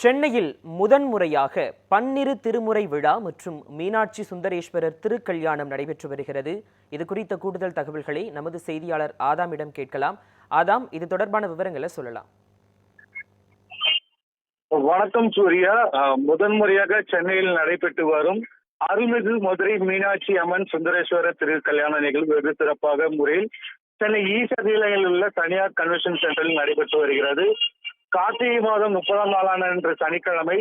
சென்னையில் முதன்முறையாக பன்னிரு திருமுறை விழா மற்றும் மீனாட்சி சுந்தரேஸ்வரர் திருக்கல்யாணம் நடைபெற்று வருகிறது. இது குறித்த கூடுதல் தகவல்களை நமது செய்தியாளர் ஆதாமிடம் கேட்கலாம். ஆதாம் இது தொடர்பான விவரங்களை சொல்லலாம். வணக்கம் சூர்யா. அஹ், முதன்முறையாக சென்னையில் நடைபெற்று வரும் அருள்மிகு மதுரை மீனாட்சி அம்மன் சுந்தரேஸ்வரர் திரு கல்யாண நிகழ்வு வெகு சிறப்பாக முறையில் சென்னை ஈசர் நிலையில் உள்ள தனியார் கன்வென்ஷன் சென்டரில் நடைபெற்று வருகிறது. கார்த்திகை மாதம் முப்பதாம் நாளான இன்று சனிக்கிழமை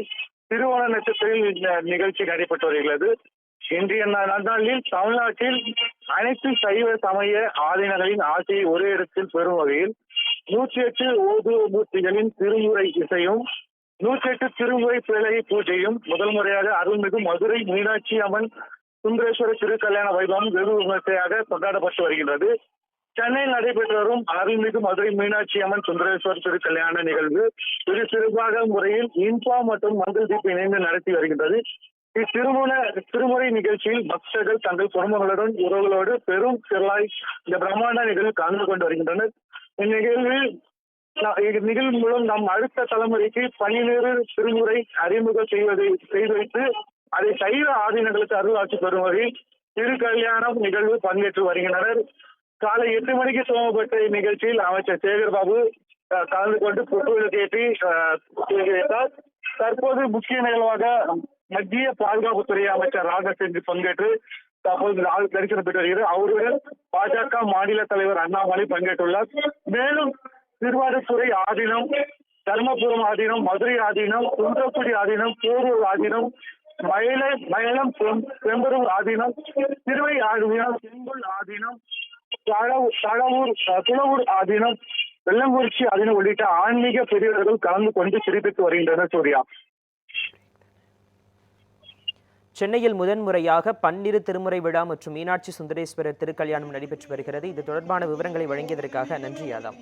திருவோண நட்சத்திரத்தில் இந்த நிகழ்ச்சி நடைபெற்று வருகிறது. இன்றைய நன்னாளில் தமிழ்நாட்டில் அனைத்து சைவ சமய ஆதீனங்களின் ஆசையை ஒரே இடத்தில் பெறும் வகையில் நூற்றி எட்டு ஓது மூர்த்திகளின் திருமுறை இசையும் நூற்றி எட்டு திருமுறை பிழை பூஜையும் முதல் முறையாக அருள்மிகு மதுரை மீனாட்சி அம்மன் சுந்தரேஸ்வர திருக்கல்யாண வைபவம் வெகு விமர்சையாக கொண்டாடப்பட்டு வருகின்றது. சென்னையில் நடைபெற்று வரும் அருள்மிகு மதுரை மீனாட்சி அம்மன் சுந்தரேஸ்வரர் திருக்கல்யாண நிகழ்வு இது சிறுபாக முறையில் இன்பா மற்றும் மங்கள் தீப் இணைந்து நடத்தி வருகின்றது. இத்திருமண திருமுறை நிகழ்ச்சியில் பக்தர்கள் தங்கள் குடும்பங்களுடன் உறவுகளோடு பெரும் திரளாய் இந்த பிரம்மாண்ட நிகழ்வு கலந்து கொண்டு வருகின்றனர். இந்நிகழ்வில் இந்நிகழ்வு மூலம் நம் அடுத்த தலைமுறைக்கு பன்னிரேறு திருமுறை அறிமுகம் செய்வதை செய்து வைத்து அதை சைவ ஆதீனங்களுக்கு அருளாட்சி பெறும் வகையில் திருக்கல்யாணம் நிகழ்வு பங்கேற்று வருகின்றனர். காலை எட்டு மணிக்கு சோமப்பட்ட இந்நிகழ்ச்சியில் அமைச்சர் சேகர் பாபு கலந்து கொண்டு புத்துவிளக்கேற்றி அஹ், வைத்தார் தற்போது முக்கிய நிகழ்வாக மத்திய பாதுகாப்புத்துறை அமைச்சர் ராஜ்நாத் சிங் பங்கேற்று தற்போது தரிசனம் பெற்று வருகிறார் அவருடன் பாஜக மாநில தலைவர் அண்ணாமலை பங்கேற்றுள்ளார். மேலும் திருவாரூர்துறை ஆதீனம் தர்மபுரம் ஆதீனம் மதுரை ஆதீனம் குன்றக்குடி ஆதீனம் போரூர் ஆதீனம் மயில மயிலம் பெம்- பெம்பரூர் ஆதீனம் திருவை ஆதீனம் செங்குள் ஆதீனம் தளவூர் துளவூர் ஆதீனம் வெள்ளங்குறிச்சி ஆதீனம் உள்ளிட்ட ஆன்மீக பெரியவர்கள் கலந்து கொண்டு சிறப்பித்து வருகின்றனர் சூர்யா. சென்னையில் முதன்முறையாக பன்னிரு திருமுறை விழா மற்றும் மீனாட்சி சுந்தரேஸ்வரர் திருக்கல்யாணம் நடைபெற்று வருகிறது. இது தொடர்பான விவரங்களை வழங்கியதற்காக நன்றி ஆதாம்.